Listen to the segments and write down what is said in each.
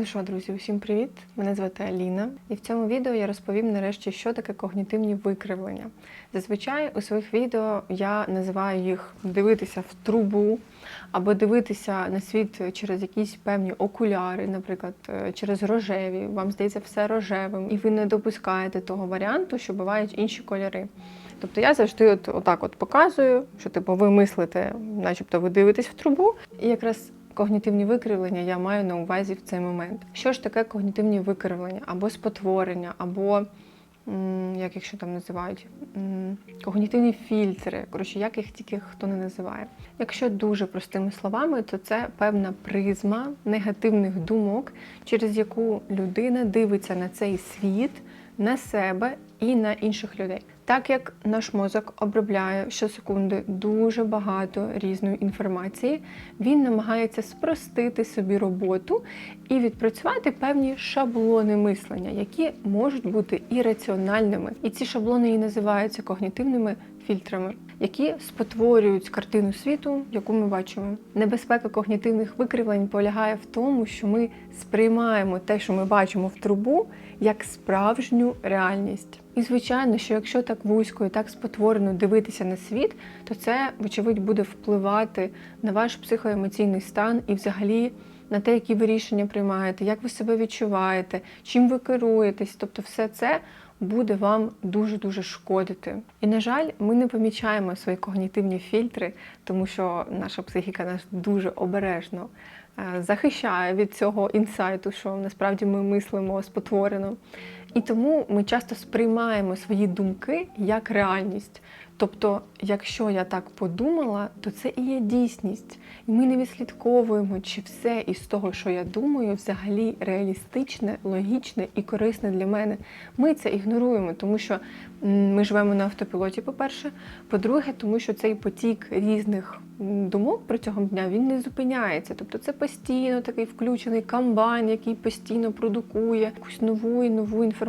Ну що, друзі, усім привіт! Мене звати Аліна, і в цьому відео я розповім нарешті, що таке когнітивні викривлення. Зазвичай у своїх відео я називаю їх дивитися в трубу або дивитися на світ через якісь певні окуляри, наприклад, е, через рожеві. Вам здається все рожевим, і ви не допускаєте того варіанту, що бувають інші кольори. Тобто я завжди от, отак от показую, що типу ви мислите, начебто ви дивитесь в трубу, і якраз когнітивні викривлення я маю на увазі в цей момент. Що ж таке когнітивні викривлення або спотворення, або як якщо там називають когнітивні фільтри, коротше, як їх тільки хто не називає. Якщо дуже простими словами, то це певна призма негативних думок, через яку людина дивиться на цей світ, на себе і на інших людей. Так як наш мозок обробляє щосекунди дуже багато різної інформації, він намагається спростити собі роботу і відпрацювати певні шаблони мислення, які можуть бути ірраціональними. І ці шаблони і називаються когнітивними фільтрами, які спотворюють картину світу, яку ми бачимо. Небезпека когнітивних викривлень полягає в тому, що ми сприймаємо те, що ми бачимо в трубу, як справжню реальність. І звичайно, що якщо так вузько і так спотворено дивитися на світ, то це, вочевидь, буде впливати на ваш психоемоційний стан і взагалі на те, які ви рішення приймаєте, як ви себе відчуваєте, чим ви керуєтесь. Тобто, все це буде вам дуже-дуже шкодити. І, на жаль, ми не помічаємо свої когнітивні фільтри, тому що наша психіка нас дуже обережно е, захищає від цього інсайту, що насправді ми мислимо спотворено. І тому ми часто сприймаємо свої думки як реальність. Тобто, якщо я так подумала, то це і є дійсність. І ми не відслідковуємо, чи все із того, що я думаю, взагалі реалістичне, логічне і корисне для мене. Ми це ігноруємо, тому що ми живемо на автопілоті, по-перше. По-друге, тому що цей потік різних думок протягом дня він не зупиняється. Тобто це постійно такий включений камбайн, який постійно продукує якусь нову і нову інформацію,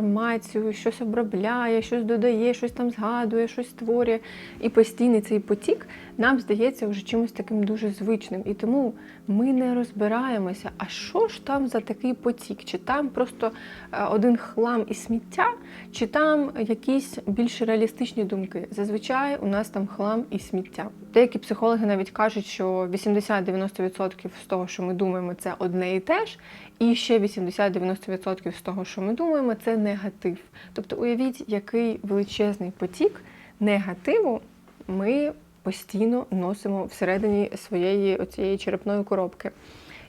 щось обробляє, щось додає, щось там згадує, щось створює. І постійний цей потік нам здається вже чимось таким дуже звичним. І тому ми не розбираємося, а що ж там за такий потік? Чи там просто е, один хлам і сміття, чи там якісь більш реалістичні думки? Зазвичай у нас там хлам і сміття. Деякі психологи навіть кажуть, що 80-90% з того, що ми думаємо, це одне і те ж, і ще 80-90% з того, що ми думаємо, це негатив. Тобто уявіть, який величезний потік негативу ми постійно носимо всередині своєї оцієї черепної коробки.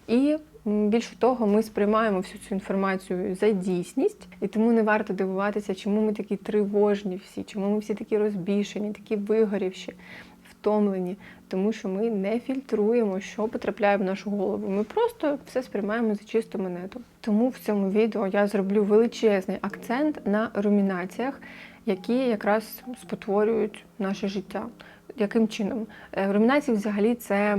І більше того, ми сприймаємо всю цю інформацію за дійсність, і тому не варто дивуватися, чому ми такі тривожні всі, чому ми всі такі розбішені, такі вигорівші, втомлені, тому що ми не фільтруємо, що потрапляє в нашу голову. Ми просто все сприймаємо за чисту монету. Тому в цьому відео я зроблю величезний акцент на румінаціях, які якраз спотворюють наше життя. Яким чином? Е, Румінації взагалі це,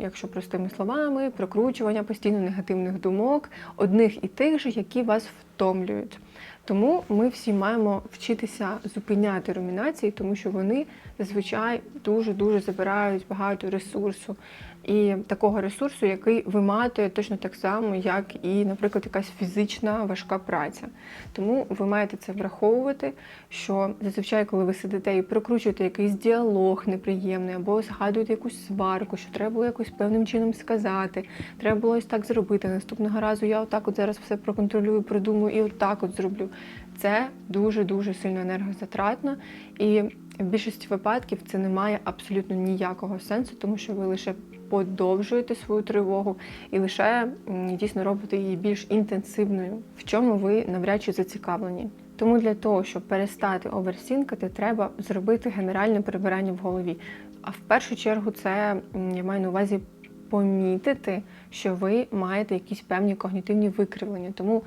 якщо простими словами, прокручування постійно негативних думок, одних і тих же, які вас втомлюють. Тому ми всі маємо вчитися зупиняти румінації, тому що вони зазвичай дуже-дуже забирають багато ресурсу. І такого ресурсу, який виматує точно так само, як і, наприклад, якась фізична важка праця. Тому ви маєте це враховувати, що зазвичай, коли ви сидите і прокручуєте якийсь діалог неприємний, або згадуєте якусь сварку, що треба було якось певним чином сказати, треба було ось так зробити. Наступного разу я отак от зараз все проконтролюю, продумаю і отак от зроблю. Це дуже-дуже сильно енергозатратно, і в більшості випадків це не має абсолютно ніякого сенсу, тому що ви лише подовжуєте свою тривогу і лише дійсно робите її більш інтенсивною, в чому ви навряд чи зацікавлені. Тому для того, щоб перестати оверсінкати, треба зробити генеральне прибирання в голові. А в першу чергу це я маю на увазі помітити, що ви маєте якісь певні когнітивні викривлення. Тому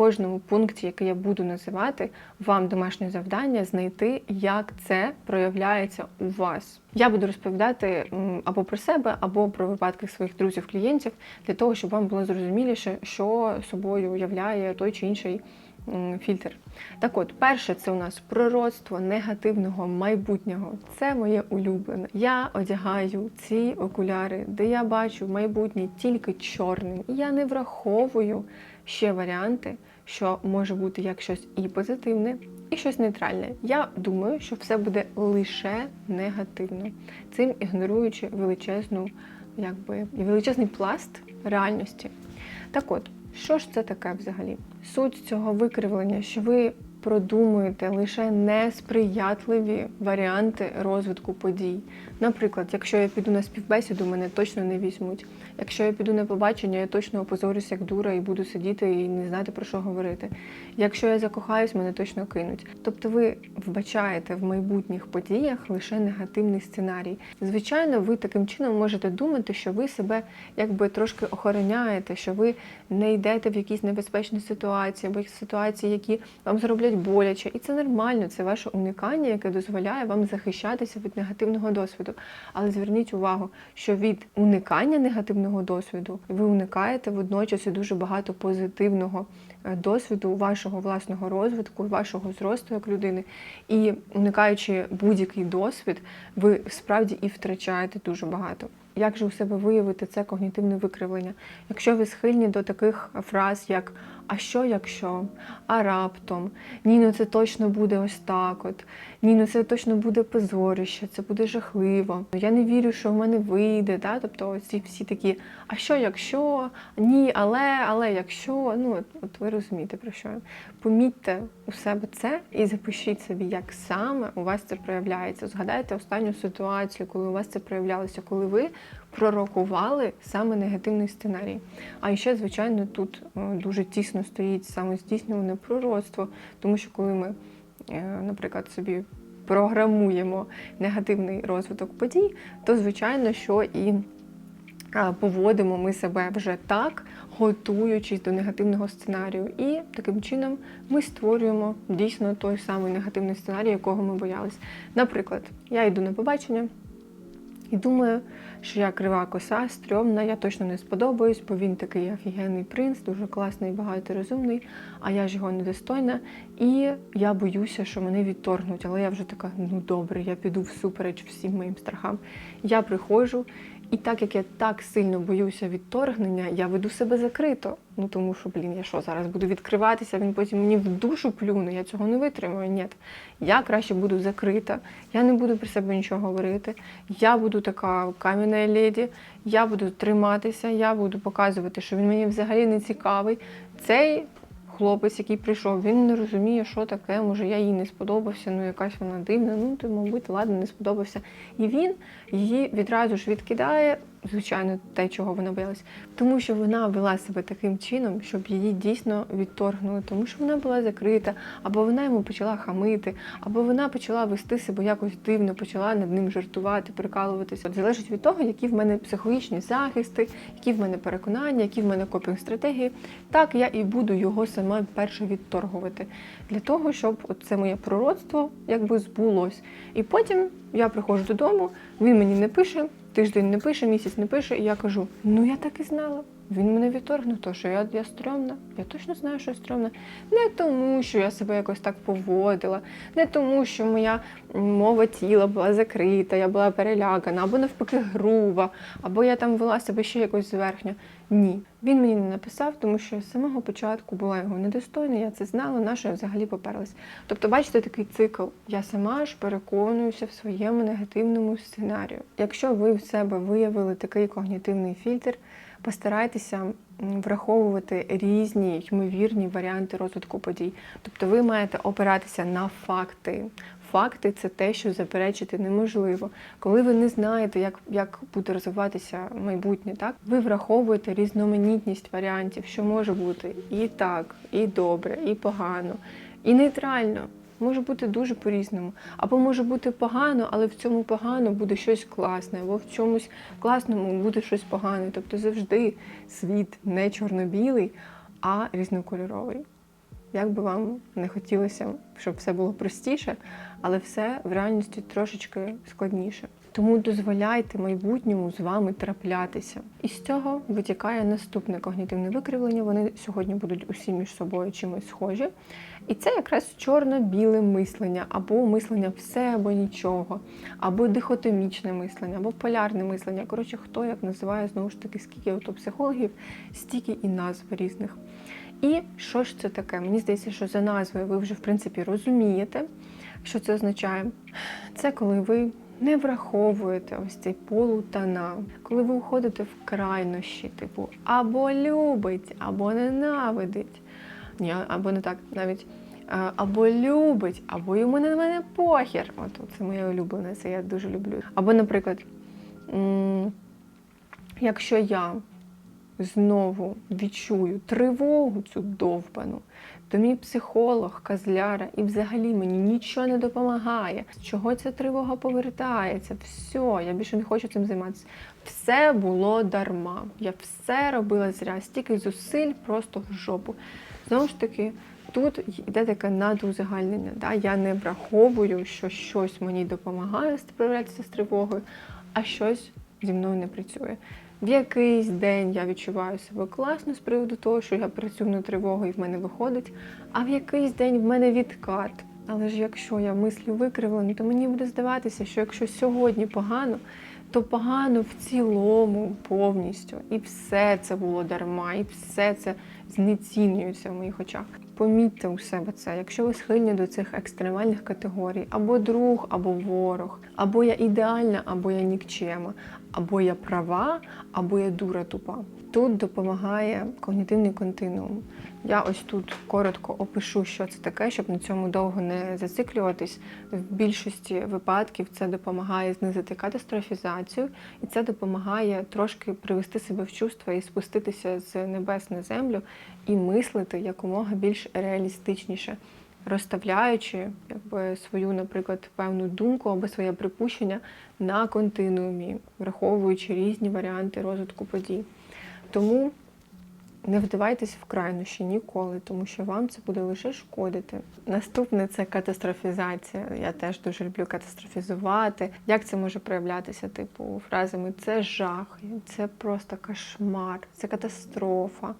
кожному пункті, який я буду називати, вам домашнє завдання знайти, як це проявляється у вас. Я буду розповідати або про себе, або про випадки своїх друзів-клієнтів, для того, щоб вам було зрозуміліше, що собою уявляє той чи інший фільтр. Так от, перше, це у нас пророцтво негативного майбутнього. Це моє улюблене. Я одягаю ці окуляри, де я бачу майбутнє тільки чорним. Я не враховую ще варіанти, що може бути як щось і позитивне, і щось нейтральне. Я думаю, що все буде лише негативно, цим ігноруючи величезну, якби величезний пласт реальності. Так от, що ж це таке взагалі? Суть цього викривлення, що ви продумуєте лише несприятливі варіанти розвитку подій. Наприклад, якщо я піду на співбесіду, мене точно не візьмуть. Якщо я піду на побачення, я точно опозорюсь як дура і буду сидіти і не знати про що говорити. Якщо я закохаюсь, мене точно кинуть. Тобто ви вбачаєте в майбутніх подіях лише негативний сценарій. Звичайно, ви таким чином можете думати, що ви себе якби трошки охороняєте, що ви не йдете в якісь небезпечні ситуації або ситуації, які вам зроблять боляче. І це нормально, це ваше уникання, яке дозволяє вам захищатися від негативного досвіду. Але зверніть увагу, що від уникання негативного досвіду ви уникаєте водночас і дуже багато позитивного е, досвіду вашого власного розвитку, вашого зросту як людини. І уникаючи будь-який досвід, ви справді і втрачаєте дуже багато. Як же у себе виявити це когнітивне викривлення? Якщо ви схильні до таких фраз, як а що якщо, а раптом, ні, ну це точно буде ось так. От ні, ну це точно буде позорище, це буде жахливо. Я не вірю, що в мене вийде. Да? Тобто ці всі такі, а що якщо, ні, але, але якщо, ну от, от ви розумієте про що. Помітьте у себе це і запишіть собі, як саме у вас це проявляється. Згадайте останню ситуацію, коли у вас це проявлялося, коли ви пророкували саме негативний сценарій. А ще, звичайно, тут е, дуже тісно стоїть саме здійснюване пророцтво, тому що коли ми, е, наприклад, собі програмуємо негативний розвиток подій, то звичайно, що і поводимо ми себе вже так, готуючись до негативного сценарію. І таким чином ми створюємо дійсно той самий негативний сценарій, якого ми боялись. Наприклад, я йду на побачення. І думаю, що я крива коса, стрьомна, я точно не сподобаюсь, бо він такий офігенний принц, дуже класний, багаторозумний, а я ж його недостойна. І я боюся, що мене відторгнуть. Але я вже така, ну добре, я піду всупереч всім моїм страхам. Я приходжу, і так як я так сильно боюся відторгнення, я веду себе закрито. Ну тому що, блін, я що зараз буду відкриватися, він потім мені в душу плюне, я цього не витримаю. Ні. Я краще буду закрита, я не буду при себе нічого говорити. Я буду така кам'яна леді, я буду триматися, я буду показувати, що він мені взагалі не цікавий. Цей хлопець, який прийшов, він не розуміє, що таке, може, я їй не сподобався, ну якась вона дивна, ну ти, мабуть, ладно, не сподобався. І він її відразу ж відкидає, звичайно, те, чого вона боялась, тому що вона вела себе таким чином, щоб її дійсно відторгнули, тому що вона була закрита, або вона йому почала хамити, або вона почала вести себе якось дивно, почала над ним жартувати, прикалуватися. От залежить від того, які в мене психологічні захисти, які в мене переконання, які в мене копінг-стратегії. Так я і буду його сама перше відторгувати для того, щоб це моє пророцтво якби збулось. І потім я приходжу додому, він мені не пише, тиждень не пише, місяць не пише, і я кажу: ну я так і знала. Він мене відторгнув, то що я, я стрьомна. Я точно знаю, що я стрьомна. Не тому, що я себе якось так поводила, не тому, що моя мова тіла була закрита, я була перелякана, або навпаки груба, або я там вела себе ще якось зверхня. Ні. Він мені не написав, тому що з самого початку була його недостойна, я це знала, на що я взагалі поперлась. Тобто, бачите, такий цикл. Я сама ж переконуюся в своєму негативному сценарію. Якщо ви в себе виявили такий когнітивний фільтр, постарайтеся враховувати різні ймовірні варіанти розвитку подій. Тобто ви маєте опиратися на факти. Факти це те, що заперечити неможливо. Коли ви не знаєте, як, як буде розвиватися майбутнє, так ви враховуєте різноманітність варіантів, що може бути і так, і добре, і погано, і нейтрально. Може бути дуже по-різному. Або може бути погано, але в цьому погано буде щось класне, або в чомусь класному буде щось погане. Тобто завжди світ не чорно-білий, а різнокольоровий. Як би вам не хотілося, щоб все було простіше, але все в реальності трошечки складніше. Тому дозволяйте майбутньому з вами траплятися. І з цього витікає наступне когнітивне викривлення. Вони сьогодні будуть усі між собою чимось схожі. І це якраз чорно-біле мислення, або мислення все або нічого, або дихотомічне мислення, або полярне мислення. Коротше, хто як називає знову ж таки, скільки от психологів, стільки і назв різних. І що ж це таке? Мені здається, що за назвою ви вже в принципі розумієте, що це означає. Це коли ви не враховуєте ось цей полутона, коли ви уходите в крайнощі, типу або любить, або ненавидить. Ні, або не так, навіть або любить, або йому на мене похір. От це моє улюблене, це я дуже люблю. Або, наприклад, якщо я знову відчую тривогу цю довбану, то мій психолог, казляра, і взагалі мені нічого не допомагає. З чого ця тривога повертається? Все, я більше не хочу цим займатися. Все було дарма. Я все робила зря, стільки зусиль просто в жопу. Знову ж таки, тут йде таке надузагальнення. Да? Я не враховую, що щось мені допомагає справлятися з тривогою, а щось зі мною не працює. В якийсь день я відчуваю себе класно з приводу того, що я працюю на тривогу і в мене виходить, а в якийсь день в мене відкат. Але ж якщо я мислю викривлено, то мені буде здаватися, що якщо сьогодні погано, то погано в цілому повністю. І все це було дарма, і все це знецінюється в моїх очах. Помітьте у себе це, якщо ви схильні до цих екстремальних категорій, або друг, або ворог, або я ідеальна, або я нікчема, або я права, або я дура тупа. Тут допомагає когнітивний континуум. Я ось тут коротко опишу, що це таке, щоб на цьому довго не зациклюватись. В більшості випадків це допомагає знизити катастрофізацію, і це допомагає трошки привести себе в чувство і спуститися з небес на землю і мислити якомога більш реалістичніше, розставляючи якби, свою, наприклад, певну думку або своє припущення на континуумі, враховуючи різні варіанти розвитку подій. Тому не вдавайтесь в крайнощі ніколи, тому що вам це буде лише шкодити. Наступне це катастрофізація. Я теж дуже люблю катастрофізувати. Як це може проявлятися? Типу, фразами це жах, це просто кошмар, це катастрофа,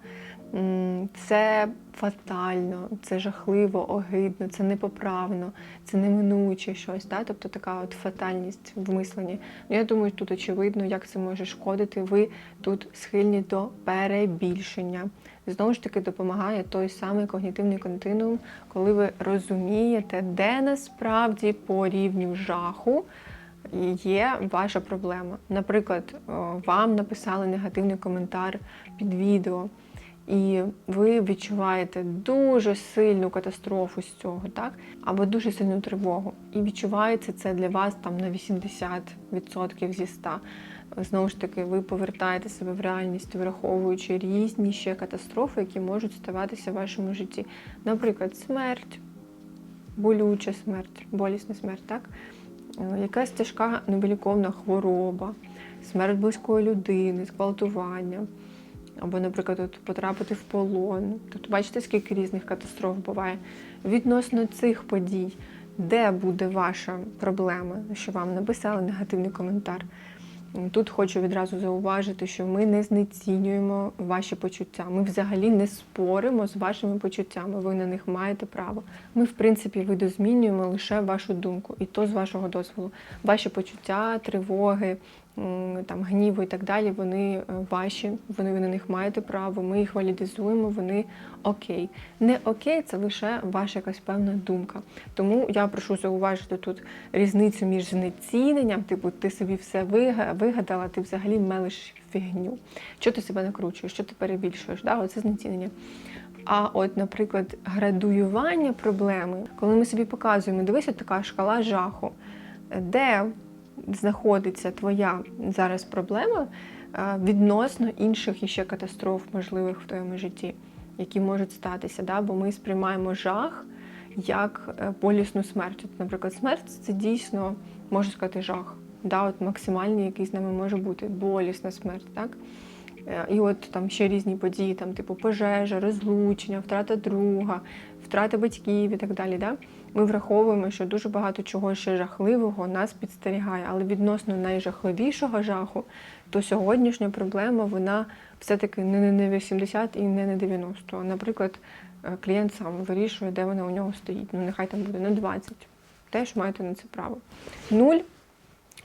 це фатально, це жахливо, огидно, це непоправно, це неминуче щось. Да? Тобто така от фатальність в мисленні. Ну, я думаю, тут очевидно, як це може шкодити. Ви тут схильні до перебільшення. Знову ж таки, допомагає той самий когнітивний континуум, коли ви розумієте, де насправді по рівню жаху є ваша проблема. Наприклад, вам написали негативний коментар під відео. І ви відчуваєте дуже сильну катастрофу з цього, так? Або дуже сильну тривогу. І відчувається це для вас там на 80% зі 100. Знову ж таки, ви повертаєте себе в реальність, враховуючи різні ще катастрофи, які можуть ставатися в вашому житті. Наприклад, смерть, болюча смерть, болісна смерть, так? Е, Якась тяжка невиліковна хвороба, смерть близької людини, зґвалтування. Або, наприклад, от потрапити в полон. Тобто, бачите, скільки різних катастроф буває. Відносно цих подій, де буде ваша проблема, що вам написали негативний коментар. Тут хочу відразу зауважити, що ми не знецінюємо ваші почуття. Ми взагалі не споримо з вашими почуттями. Ви на них маєте право. Ми, в принципі, видозмінюємо лише вашу думку, і то з вашого дозволу. Ваші почуття, тривоги, там гніву і так далі. Вони е, ваші, вони ви на них маєте право. Ми їх валідизуємо. Вони окей. Не окей, це лише ваша якась певна думка. Тому я прошу зауважити тут різницю між знеціненням, типу ти собі все вигадала, ти взагалі мелиш фігню. Що ти себе накручуєш, що ти перебільшуєш? Да? Оце знецінення. А от, наприклад, градуювання проблеми, коли ми собі показуємо, дивись, от така шкала жаху, де знаходиться твоя зараз проблема е, відносно інших іще катастроф, можливих в твоєму житті, які можуть статися. Да? Бо ми сприймаємо жах як е, болісну смерть. От, наприклад, смерть це дійсно, можна сказати, жах. Да? От максимальний, який з нами може бути, болісна смерть. Так? Е, І от там ще різні події, там, типу пожежа, розлучення, втрата друга, втрата батьків і так далі. Да? Ми враховуємо, що дуже багато чого ще жахливого нас підстерігає, але відносно найжахливішого жаху, то сьогоднішня проблема вона все-таки не на 80 і не на 90. Наприклад, е, клієнт сам вирішує, де вона у нього стоїть. Ну, нехай там буде на 20. Теж маєте на це право. Нуль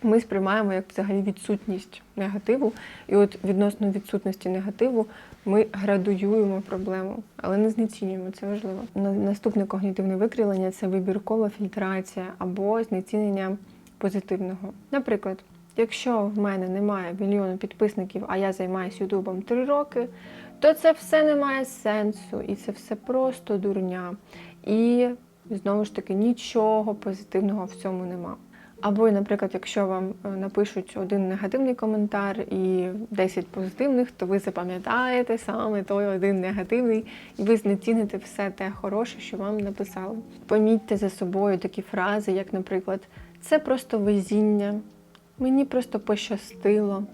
ми сприймаємо як взагалі відсутність негативу. І от відносно відсутності негативу ми градуюємо проблему, але не знецінюємо, це важливо. На- Наступне когнітивне викривлення це вибіркова фільтрація або знецінення позитивного. Наприклад, якщо в мене немає мільйону підписників, а я займаюся Ютубом три роки, то це все не має сенсу, і це все просто дурня. І знову ж таки нічого позитивного в цьому нема. Або, наприклад, якщо вам е, напишуть один негативний коментар і 10 позитивних, то ви запам'ятаєте саме той один негативний, і ви знеціните все те хороше, що вам написали. Помітьте за собою такі фрази, як, наприклад, це просто везіння, мені просто пощастило.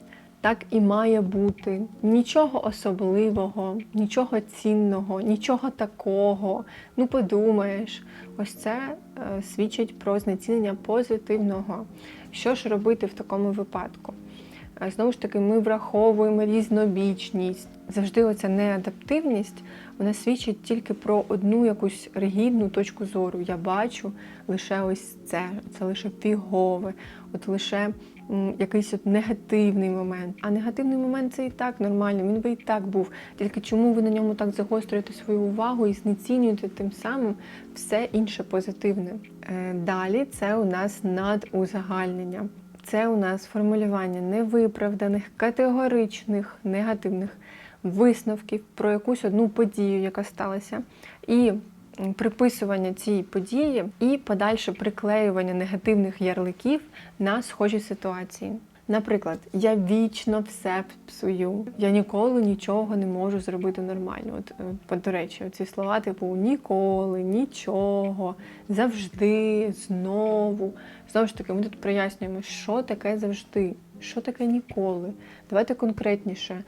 Так і має бути. Нічого особливого, нічого цінного, нічого такого. Ну, подумаєш, ось це е, свідчить про знецінення позитивного. Що ж робити в такому випадку? Е, Знову ж таки, ми враховуємо різнобічність. Завжди оця неадаптивність вона свідчить тільки про одну якусь ригідну точку зору. Я бачу лише ось це, це лише фігове, от лише якийсь от негативний момент. А негативний момент це і так нормально, він би і так був. Тільки чому ви на ньому так загострюєте свою увагу і знецінюєте тим самим все інше позитивне? Е, Далі це у нас надузагальнення. Це у нас формулювання невиправданих, категоричних, негативних висновків про якусь одну подію, яка сталася, і приписування цій події, і подальше приклеювання негативних ярликів на схожі ситуації. Наприклад, я вічно все псую, я ніколи нічого не можу зробити нормально. От, е, по- до речі, ці слова, типу ніколи, нічого, завжди, знову. Знову ж таки, ми тут прояснюємо, що таке завжди, що таке ніколи. Давайте конкретніше.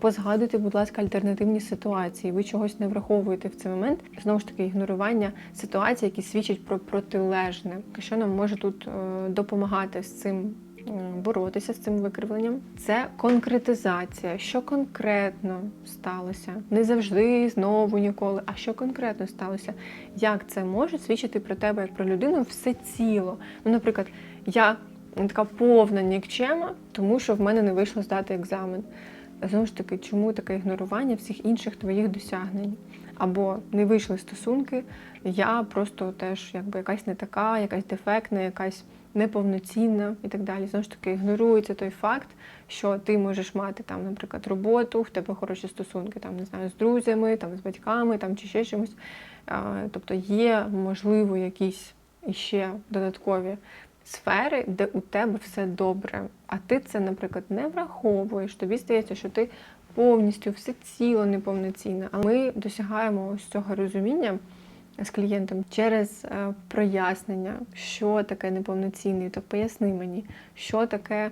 Позгадуйте, будь ласка, альтернативні ситуації. Ви чогось не враховуєте в цей момент. Знову ж таки, ігнорування ситуацій, які свідчать про протилежне. Що нам може тут е, допомагати з цим? Боротися з цим викривленням це конкретизація, що конкретно сталося. Не завжди, знову, ніколи, а що конкретно сталося. Як це може свідчити про тебе як про людину все ціло? Ну, наприклад, я така повна нікчема, тому що в мене не вийшло здати екзамен. Знову ж таки, чому таке ігнорування всіх інших твоїх досягнень? Або не вийшли стосунки, я просто теж якби якась не така, якась дефектна, якась неповноцінна і так далі. Знову ж таки, ігнорується той факт, що ти можеш мати там, наприклад, роботу, в тебе хороші стосунки, там не знаю, з друзями, там з батьками, там чи ще чимось. Тобто є, можливо, якісь іще додаткові сфери, де у тебе все добре, а ти це, наприклад, не враховуєш. Тобі здається, що ти повністю все ціло неповноцінна. А ми досягаємо ось цього розуміння з клієнтом через е, прояснення, що таке неповноцінний. То поясни мені, що таке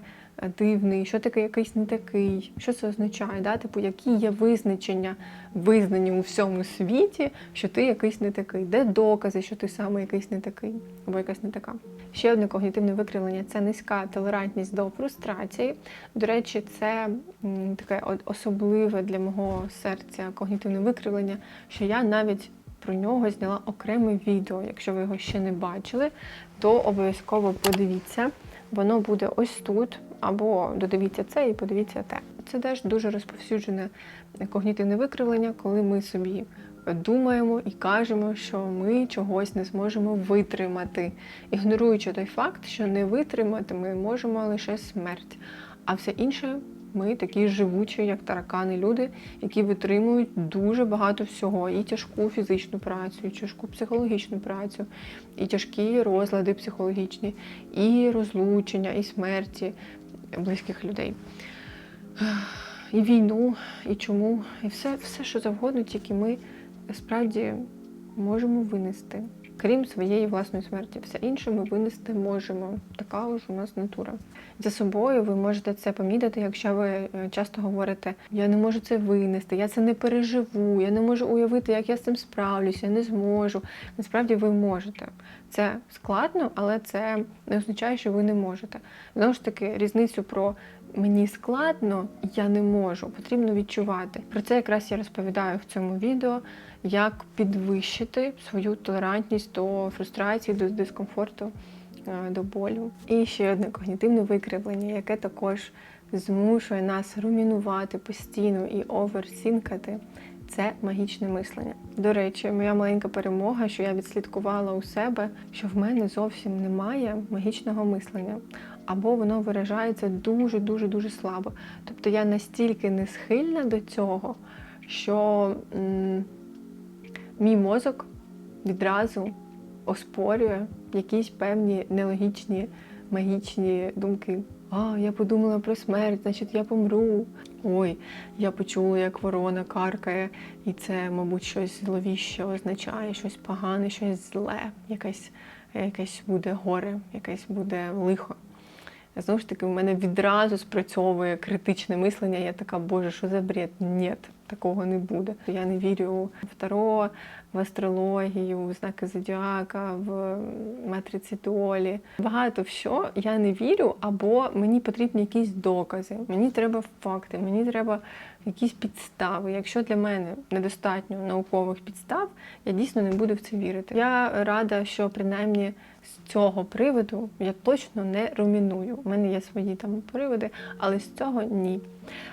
дивний, що таке якийсь не такий, що це означає, да? типу, які є визначення, визнані у всьому світі, що ти якийсь не такий, де докази, що ти саме якийсь не такий або якась не така. Ще одне когнітивне викривлення це низька толерантність до фрустрації. До речі, це таке особливе для мого серця когнітивне викривлення, що я навіть про нього зняла окреме відео. Якщо ви його ще не бачили, то обов'язково подивіться. Воно буде ось тут, або додивіться це і подивіться те. Це теж дуже розповсюджене когнітивне викривлення, коли ми собі думаємо і кажемо, що ми чогось не зможемо витримати, ігноруючи той факт, що не витримати ми можемо лише смерть, а все інше. Ми такі живучі, як таракани, люди, які витримують дуже багато всього, і тяжку фізичну працю, і тяжку психологічну працю, і тяжкі розлади психологічні, і розлучення, і смерті близьких людей, і війну, і чому, і все, все, що завгодно, тільки ми справді можемо винести. Крім своєї власної смерті. Все інше ми винести можемо. Така ж у нас натура. За собою ви можете це помітити, якщо ви е, часто говорите: я не можу це винести, я це не переживу, я не можу уявити, як я з цим справлюся, я не зможу. Насправді ви можете. Це складно, але це не означає, що ви не можете. Знову ж таки, різницю про мені складно, я не можу, потрібно відчувати. Про це якраз я розповідаю в цьому відео, як підвищити свою толерантність до фрустрації, до дискомфорту, е, до болю. І ще одне когнітивне викривлення, яке також змушує нас румінувати постійно і оверсінкати. Це магічне мислення. До речі, моя маленька перемога, що я відслідкувала у себе, що в мене зовсім немає магічного мислення, або воно виражається дуже дуже дуже слабо. Тобто я настільки не схильна до цього, що м, мій мозок відразу оспорює якісь певні нелогічні магічні думки. А, я подумала про смерть, значить я помру. Ой, я почула, як ворона каркає, і це, мабуть, щось зловіще означає, щось погане, щось зле, якесь, якесь буде горе, якесь буде лихо. Знову ж таки, у мене відразу спрацьовує критичне мислення. Я така, боже, що за бред? Ні, такого не буде. Я не вірю в таро, в астрологію, в знаки зодіака, в матриці долі. Багато в що я не вірю, або мені потрібні якісь докази, мені треба факти, мені треба якісь підстави. Якщо для мене недостатньо наукових підстав, я дійсно не буду в це вірити. Я рада, що принаймні з цього приводу я точно не руміную. У мене є свої там приводи, але з цього ні.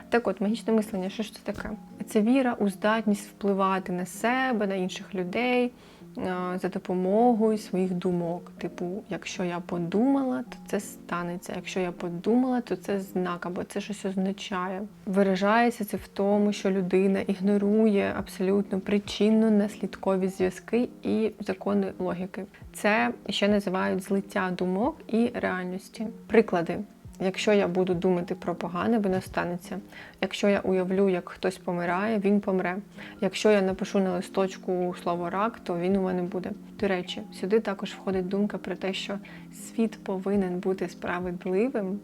Так от, магічне мислення, що ж це таке? Це віра у здатність впливати на себе, на інших людей е, за допомогою своїх думок. Типу, якщо я подумала, то це станеться. Якщо я подумала, то це знак або це щось означає. Виражається це в тому, що людина ігнорує абсолютно причинно-наслідкові зв'язки і закони логіки. Це ще називають злиття думок і реальності. Приклади. Якщо я буду думати про погане, воно станеться. Якщо я уявлю, як хтось помирає, він помре. Якщо я напишу на листочку слово рак, то він у мене буде. До речі, сюди також входить думка про те, що світ повинен бути справедливим,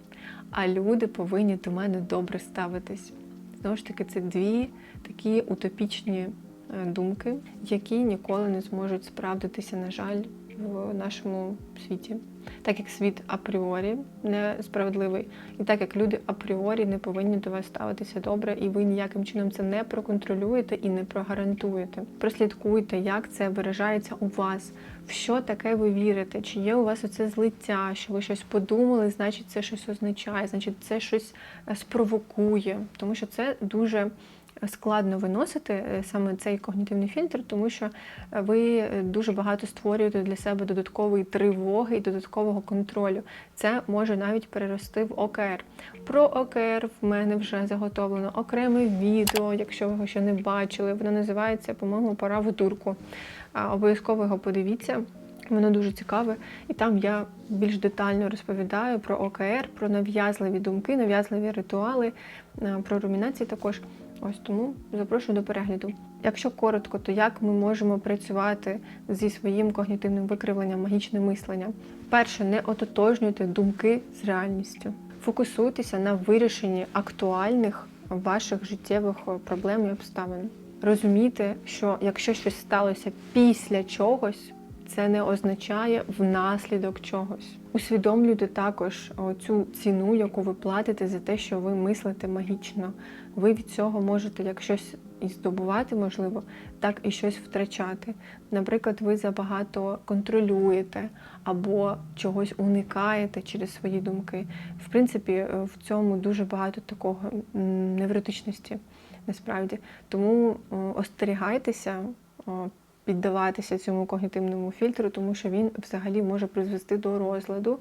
а люди повинні до мене добре ставитись. Знову ж таки, це дві такі утопічні е, думки, які ніколи не зможуть справдитися, на жаль, в нашому світі. Так як світ апріорі несправедливий, і так як люди апріорі не повинні до вас ставитися добре, і ви ніяким чином це не проконтролюєте і не прогарантуєте. Прослідкуйте, як це виражається у вас, в що таке ви вірите, чи є у вас оце злиття, що ви щось подумали, значить це щось означає, значить це щось е, спровокує, тому що це дуже складно виносити е, саме цей когнітивний фільтр, тому що е, ви е, дуже багато створюєте для себе додаткової тривоги і додаткового контролю. Це може навіть перерости в ОКР. Про ОКР в мене вже заготовлено окреме відео, якщо ви його ще не бачили. Воно називається, по-моєму, Пора в турку. Обов'язково його подивіться. Воно дуже цікаве, і там я більш детально розповідаю про ОКР, про нав'язливі думки, нав'язливі ритуали, про румінації також. Ось тому запрошую до перегляду. Якщо коротко, то як ми можемо працювати зі своїм когнітивним викривленням, магічним мисленням? Перше, не ототожнюйте думки з реальністю. Фокусуйтеся на вирішенні актуальних ваших життєвих проблем і обставин. Розумійте, що якщо щось сталося після чогось, це не означає внаслідок чогось. Усвідомлюйте також цю ціну, яку ви платите за те, що ви мислите магічно. Ви від цього можете як щось і здобувати, можливо, так і щось втрачати. Наприклад, ви забагато контролюєте або чогось уникаєте через свої думки. В принципі, е, в цьому дуже багато такого невротичності насправді. Тому остерігайтеся піддаватися цьому когнітивному фільтру, тому що він взагалі може призвести до розладу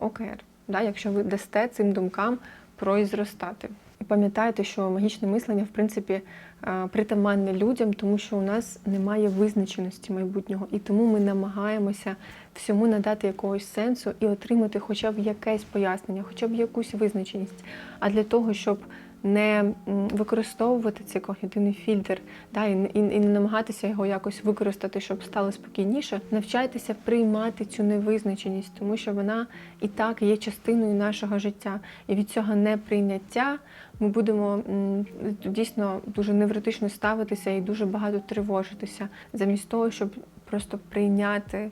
ОКР, да, якщо ви дасте цим думкам прозростати. Пам'ятайте, що магічне мислення, в принципі, притаманне людям, тому що у нас немає визначеності майбутнього, і тому ми намагаємося всьому надати якогось сенсу і отримати хоча б якесь пояснення, хоча б якусь визначеність. А для того, щоб не використовувати цей когнітивний фільтр, да, і, і, і не намагатися його якось використати, щоб стало спокійніше. Навчайтеся приймати цю невизначеність, тому що вона і так є частиною нашого життя. І від цього неприйняття ми будемо дійсно дуже невротично ставитися і дуже багато тривожитися, замість того, щоб просто прийняти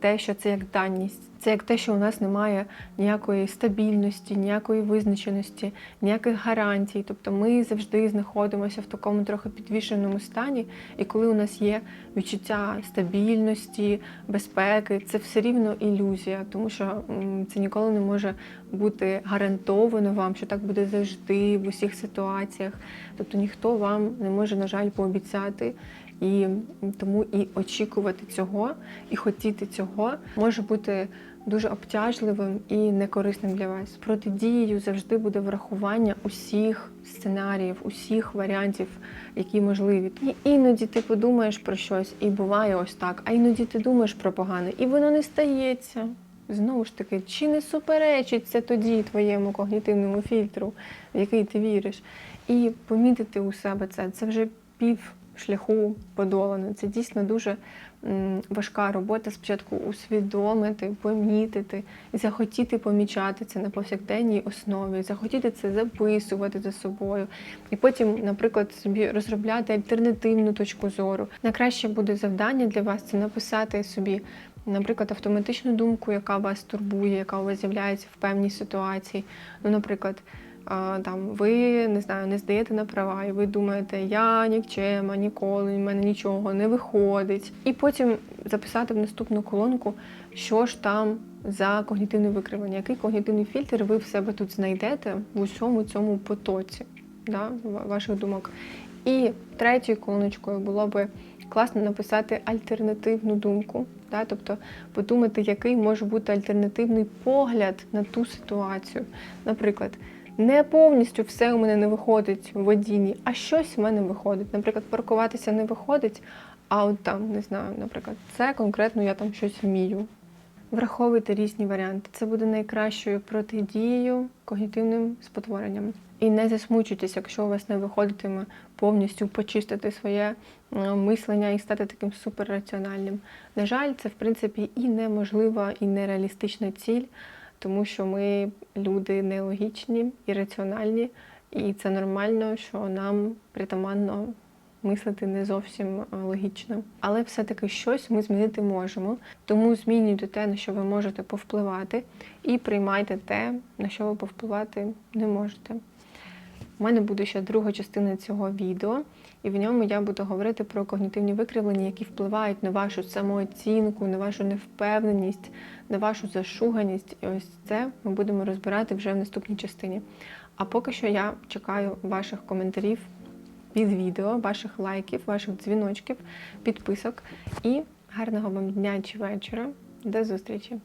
те, що це як даність. Це як те, що у нас немає ніякої стабільності, ніякої визначеності, ніяких гарантій. Тобто ми завжди знаходимося в такому трохи підвішеному стані, і коли у нас є відчуття стабільності, безпеки, це все рівно ілюзія, тому що це ніколи не може бути гарантовано вам, що так буде завжди в усіх ситуаціях. Тобто ніхто вам не може, на жаль, пообіцяти. І тому і очікувати цього, і хотіти цього може бути дуже обтяжливим і некорисним для вас. Протидією завжди буде врахування усіх сценаріїв, усіх варіантів, які можливі. І іноді ти подумаєш про щось, і буває ось так. А іноді ти думаєш про погане, і воно не стається. Знову ж таки, чи не суперечить це тоді твоєму когнітивному фільтру, в який ти віриш? І помітити у себе це це вже пів шляху подолано. Це дійсно дуже важка робота. Спочатку усвідомити, помітити, і захотіти помічати це на повсякденній основі, захотіти це записувати за собою. І потім, наприклад, собі розробляти альтернативну точку зору. Найкраще буде завдання для вас це написати собі. Наприклад, автоматичну думку, яка вас турбує, яка у вас з'являється в певній ситуації. Ну, наприклад, там ви не знаю, не здаєте на права, і ви думаєте, я нікчема, ніколи, в мене нічого не виходить. І потім записати в наступну колонку, що ж там за когнітивне викривлення, який когнітивний фільтр ви в себе тут знайдете в усьому цьому потоці да, ваших думок. І третьою колоночкою було би класно написати альтернативну думку. Да? Тобто подумати, який може бути альтернативний погляд на ту ситуацію. Наприклад, не повністю все у мене не виходить в водінні, а щось в мене виходить. Наприклад, паркуватися не виходить, а от там, не знаю, наприклад, це конкретно я там щось вмію. Враховуйте різні варіанти. Це буде найкращою протидією когнітивним спотворенням. І не засмучуйтесь, якщо у вас не виходитиме повністю почистити своє мислення і стати таким суперраціональним. На жаль, це в принципі і неможлива, і нереалістична ціль, тому що ми люди нелогічні і раціональні, і це нормально, що нам притаманно мислити не зовсім е, логічно. Але все-таки щось ми змінити можемо. Тому змінюйте те, на що ви можете повпливати, і приймайте те, на що ви повпливати не можете. У мене буде ще друга частина цього відео, і в ньому я буду говорити про когнітивні викривлення, які впливають на вашу самооцінку, на вашу невпевненість, на вашу зашуганість. І ось це ми будемо розбирати вже в наступній частині. А поки що я чекаю ваших коментарів під відео, ваших лайків, ваших дзвіночків, підписок і гарного вам дня чи вечора. До зустрічі!